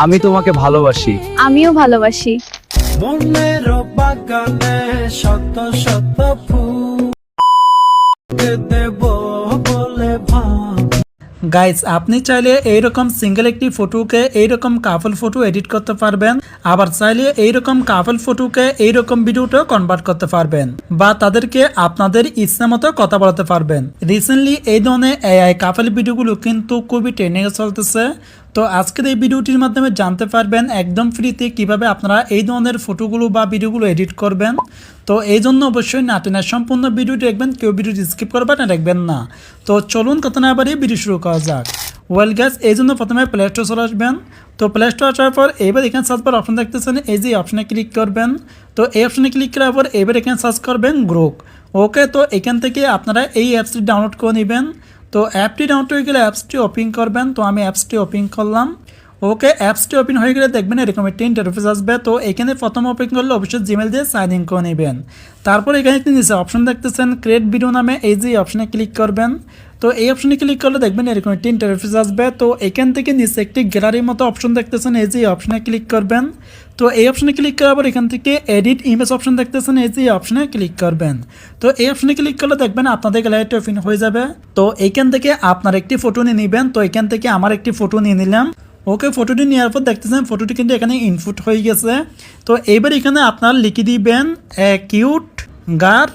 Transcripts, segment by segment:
আমি তোমাকে ভালোবাসি। আমিও ভালোবাসি। মনের বাগানে শত শত ফুল দেব বলে ভাব। গাইস আপনি চাইলে এইরকম সিঙ্গেল একটি ফটোকে এইরকম কাপল ফটো এডিট করতে পারবেন আবার চাইলে এইরকম কাপল ফটোকে এইরকম ভিডিওটা কনভার্ট করতে পারবেন বা তাদেরকে আপনাদের ইচ্ছা মতো কথা বলাতে পারবেন। রিসেন্টলি এই ধরনের এআই কাপল ভিডিওগুলো কিন্তু খুবই ট্রেনিংয়ে চলতেছে। তো আজকের এই ভিডিওটির মাধ্যমে জানতে পারবেন একদম ফ্রিতে কীভাবে আপনারা এই ধরনের ফটোগুলো বা ভিডিওগুলো এডিট করবেন। তো এই জন্য অবশ্যই নাটেনের সম্পূর্ণ ভিডিওটি দেখবেন, কেউ ভিডিওটি স্কিপ করবেন না দেখবেন না। তো চলুন কথা না বাড়িয়ে ভিডিও শুরু করা যাক। ওয়েল গ্যাস এই জন্য প্রথমে প্লে স্টোর চলে আসবেন। তো প্লে স্টোর আসার পর এবার এখানে সার্চ বার অপশন দেখতেছেন, এই যে অপশনে ক্লিক করবেন। তো এই অপশনে ক্লিক করার পর এবার এখানে সার্চ করবেন গ্রুপ ওকে তো এখান থেকে আপনারা এই অ্যাপসটি ডাউনলোড করে নেবেন। তো অ্যাপটি ডাউনলোড হয়ে গেলে অ্যাপসটি ওপেন করবেন। তো আমি অ্যাপসটি ওপেন করলাম। ওকে, অ্যাপসটি ওপেন হয়ে গেলে দেখবেন এরকম একটি ইন্টারফেস আসবে। তো এখানে প্রথম ওপেন করলে অবশ্যই জিমেল দিয়ে সাইন ইন করে নেবেন। তারপর এখানে একটি নিচে অপশন দেখতেছেন ক্রিয়েট ভিডিও নামে। এই যে অপশনে ক্লিক করবেন। তো এই অপশনে ক্লিক করলে দেখবেন এরকম একটি ইন্টারফেস আসবে। তো এখান থেকে নিচে একটি গ্যালারির মতো অপশন দেখতেছেন, এই যে অপশনে ক্লিক করবেন। তো এই অপশনে ক্লিক করার পর এখান থেকে এডিট ইমেজ অপশন দেখতেছেন, এই যে অপশনে ক্লিক করবেন। তো এই অপশনে ক্লিক করলে দেখবেন আপনাদের গ্যালারিটা ওপেন হয়ে যাবে। তো এখান থেকে আপনার একটি ফটো নিয়ে নেবেন। তো এখান থেকে আমার একটি ফটো নিয়ে নিলাম। ওকে ফটোটি নেওয়ার পর দেখতেছেন ফটোটি কিন্তু এখানে ইনপুট হয়ে গেছে। তো এবার এখানে আপনার লিখে দিবেন কিউট গার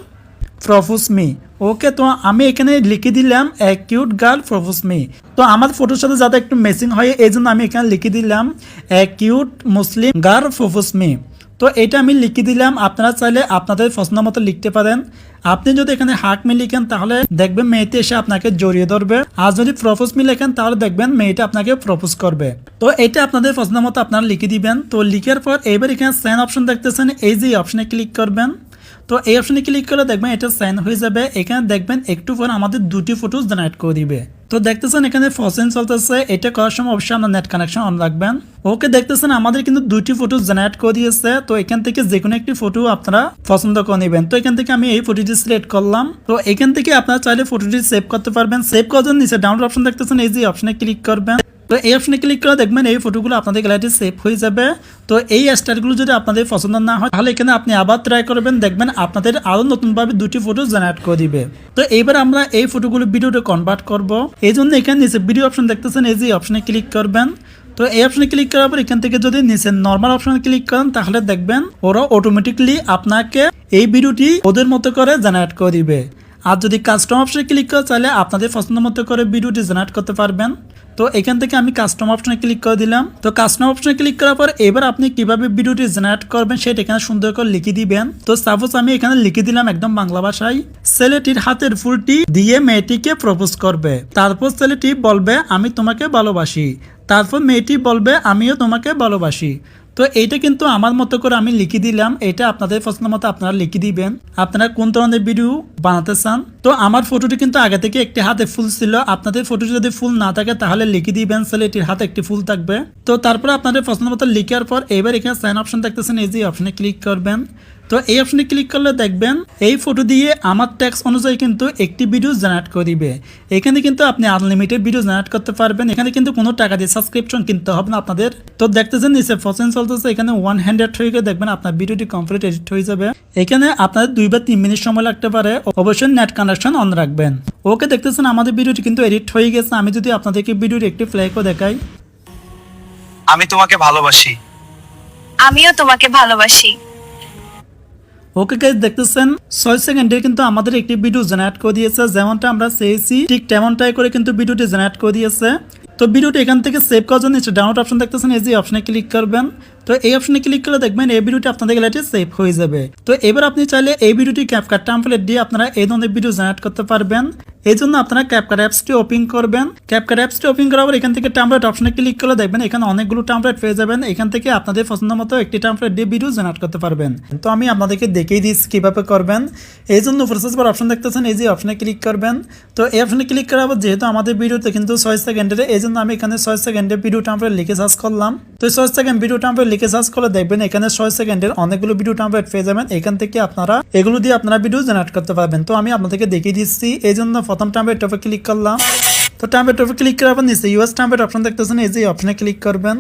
প্রফুস মি ওকে, তো আমি এখানে লিখে দিলাম কিউট গার্ল প্রফুস মি তো আমার ফটোর সাথে যাতে একটু মেসিং হয়, এই জন্য আমি এখানে লিখে দিলাম কিউট মুসলিম গার্ল প্রফুস মি তো এটা আমি লিখে দিলাম, আপনারা চাইলে আপনাদের পছন্দ মতো লিখতে পারেন। আপনি যদি এখানে হাক মি লিখেন, তাহলে দেখবেন মেয়েতে এসে আপনাকে জড়িয়ে ধরবে। আর যদি প্রপোজ মি লেখেন, তাহলে দেখবেন মেয়েটা আপনাকে প্রপোজ করবে। তো এটা আপনাদের পছন্দ মতো আপনারা লিখে দিবেন। তো লিখার পর এবার এখানে সেন অপশন দেখতেছেন, এই যে অপশনে ক্লিক করবেন। তো এই অপশনে ক্লিক করলে দেখবেন এটা সাইন হয়ে যাবে। এখানে দেখবেন একটু পর আমাদের দুটি ফটোজ জেনারেট করে দিবে। তো দেখতেছেন এখানে ফসেন চলতেছে। এটা করার সময় অবশ্যই আপনার নেট কানেকশন অন রাখবেন। ওকে দেখতেছেন আমাদের কিন্তু দুইটি ফটো জেনারেট করে দিয়েছে। তো এখান থেকে যে কোনো একটি ফটো আপনারা পছন্দ করে নেবেন। তো এখান থেকে আমি এই ফটোটি সিলেক্ট করলাম। তো এখান থেকে আপনারা চাইলে ফটোটি সেভ করতে পারবেন। সেভ করার জন্য নিচে ডাউনলোড অপশন দেখতেছেন। এই যে অপশনে ক্লিক করবেন। তো এই অপশনে ক্লিক করে দেখবেন এই ফটোগুলো আপনাদের গ্যালারিতে সেভ হয়ে যাবে। তো এই স্টাইলগুলো যদি আপনাদের পছন্দ না হয়, তাহলে এখানে আপনি আবার ট্রাই করবেন। দেখবেন আপনাদের আরও নতুনভাবে দুটি ফটো জেনারেট করে দিবে। তো এইবার আমরা এই ফটোগুলো ভিডিওতে কনভার্ট করব। এই জন্য এখানে নিচে ভিডিও অপশন দেখতেছেন, এই যে অপশনে ক্লিক করবেন। তো এই অপশনে ক্লিক করার পর এখান থেকে যদি নিচে নর্মাল অপশনে ক্লিক করেন, তাহলে দেখবেন ওরা অটোমেটিকলি আপনাকে এই ভিডিওটি ওদের মতো করে জেনারেট করে দিবে। আর যদি কাস্টম অপশনে ক্লিক করে চাইলে আপনাদের পছন্দ মতো করে ভিডিওটি জেনারেট করতে পারবেন। তো এখান থেকে আমি কাস্টম অপশনে ক্লিক করে দিলাম। তো কাস্টম অপশনে ক্লিক করার পর এবার আপনি কীভাবে ভিডিওটি জেনারেট করবেন সেটা এখানে সুন্দর করে লিখে দিবেন। তো সাপোজ আমি এখানে লিখে দিলাম একদম বাংলা ভাষায়, ছেলেটির হাতের ফুলটি দিয়ে মেয়েটিকে প্রপোজ করবে। তারপর ছেলেটি বলবে, আমি তোমাকে ভালোবাসি। তারপর মেয়েটি বলবে, আমিও তোমাকে ভালোবাসি। তো এইটা কিন্তু আমার মতো করে আমি লিখে দিলাম। এটা আপনাদের পছন্দ মতো আপনারা লিখে দিবেন। আপনারা কোন ধরনের ভিডিও বানাতে চান? তো আমার ফটোটি কিন্তু আগে থেকে একটি হাতে ফুল ছিল। আপনাদের ফটোটি যদি ফুল না থাকে, তাহলে লিখে দিবেন। তাহলে এটির হাতে একটি ফুল থাকবে। তো তারপর আপনাদের পছন্দ মতো লিখার পর এবার এখানে সাইন অপশন থাকতেছেন এই যে অপশনে ক্লিক করবেন। তো এই অপশনে ক্লিক করলে দেখবেন এই ফটো দিয়ে আমার ট্যাক্স অনুযায়ী কিন্তু একটি ভিডিও জেনারেট করে দিবে। এখানে কিন্তু আপনি আনলিমিটেড ভিডিও জেনারেট করতে পারবেন। এখানে কিন্তু কোনো টাকা দিয়ে সাবস্ক্রিপশন কিনতে হবে না আপনাদের। তো দেখতেছেন নিচে ফসেন চলতেছে। এখানে ওয়ান হান্ড্রেড হয়ে গিয়ে দেখবেন আপনার ভিডিওটি কমপ্লিট এডিট হয়ে যাবে। এখানে আপনাদের দুই বা তিন মিনিট সময় লাগতে পারে। অবশ্যই নেট কানেকশন অন রাখবেন। ওকে দেখতেছেন আমাদের ভিডিওটি কিন্তু এডিট হয়ে গেছে। আমি যদি আপনাদেরকে ভিডিওটি একটি করে দেখাই। আমি তোমাকে ভালোবাসি। আমিও তোমাকে ভালোবাসি। ওকে গাইজ দেখতেছেন? ছয় সেকেন্ডে কিন্তু আমাদের একটি ভিডিও জেনারেট করে দিয়েছে। যেমনটা আমরা চেয়েছি, ঠিক তেমনটাই করে কিন্তু ভিডিওটি জেনারেট করে দিয়েছে। তো ভিডিওটি এখান থেকে সেভ করার জন্য ডাউনলোড অপশন দেখতেছেন, এই যে অপশনে ক্লিক করবেন। তো এই অপশনে ক্লিক করে দেখবেন এই ভিডিওটি আপনাদের গ্যালারিতে সেভ হয়ে যাবে। তো এবার আপনি চাইলে এই ভিডিওটি ক্যাপকার্ড টাম্পলেট দিয়ে আপনারা এই ধরনের ভিডিও জেনারেট করতে পারবেন। এই জন্য আপনারা ক্যাপকাট অ্যাপসটি ওপেন করবেন। ক্যাপকাট অ্যাপসটি ওপেন করার পর এখান থেকে টামপ্লেট অপশনে ক্লিক করলে দেখবেন এখানে অনেকগুলো টামপ্লেট পেয়ে যাবেন। এখান থেকে আপনাদের পছন্দ মতো একটি টামপ্লেট দিয়ে ভিডিও জেনারেট করতে পারবেন। তো আমি আপনাদেরকে দেখিয়ে দিচ্ছি কীভাবে করবেন। এই জন্য প্রসেস বার অপশন দেখতেছেন, এই যে অপশনে ক্লিক করবেন। তো এই অপশনে ক্লিক করার পর যেহেতু আমাদের ভিডিওতে কিন্তু ছয় সেকেন্ডের এই জন্য আমি এখানে ছয় সেকেন্ডের ভিডিও টামপ্লেট লিখে সার্চ করলাম। তো ছয় সেকেন্ড ভিডিও টামপ্লেট লিখে সার্চ করলে দেখবেন, এখানে ছয় সেকেন্ডের অনেকগুলো ভিডিও টামপ্লেট পেয়ে যাবেন। এখান থেকে আপনারা এগুলো দিয়ে আপনারা ভিডিও জেনারেট করতে পারবেন। তো আমি আপনাদেরকে দেখিয়ে দিচ্ছি, এই জন্য প্রথম টামপ্লেট টপে ক্লিক করলাম। তো টামপ্লেট টপে ক্লিক করার পর নিচে ইউএস টামপ্লেট অপশন দেখতেছেন, এই যে অপশনে ক্লিক করবেন।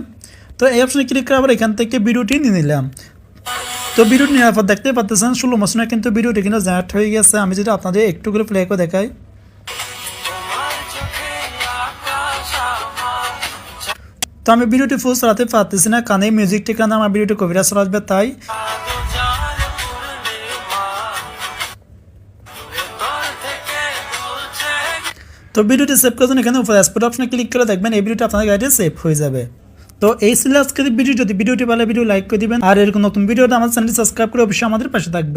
তো এই অপশনে ক্লিক করে আবার এখান থেকে ভিডিওটি নিয়ে নিলাম। তো ভিডিওটি নেওয়ার পর দেখতে পাচ্ছেন, ষোলো মোশনে কিন্তু ভিডিওটি কিন্তু জেনারেট হয়ে গেছে। আমি যদি আপনাদের একটু করে প্লে করে দেখাই। তো আমি ভিডিওটি ফুল চালাতে পারতেছি না কানে মিউজিকটি কারণে আমার ভিডিওটি কবিরা চালাবে তাই তো ভিডিওটি সেভ করার জন্য এখানে উপরে এক্সপোর্ট অপশনে ক্লিক করে দেখবেন, এই ভিডিওটি আপনাদের গাড়িতে সেভ হয়ে যাবে। তো এই ছিল আজকের ভিডিও যদি ভিডিওটি ভালো ভিডিও লাইক করে দিবেন, আর এরকম নতুন ভিডিওটা আমার চ্যানেলটি সাবস্ক্রাইব করে অবশ্যই আমাদের পাশে থাকবেন।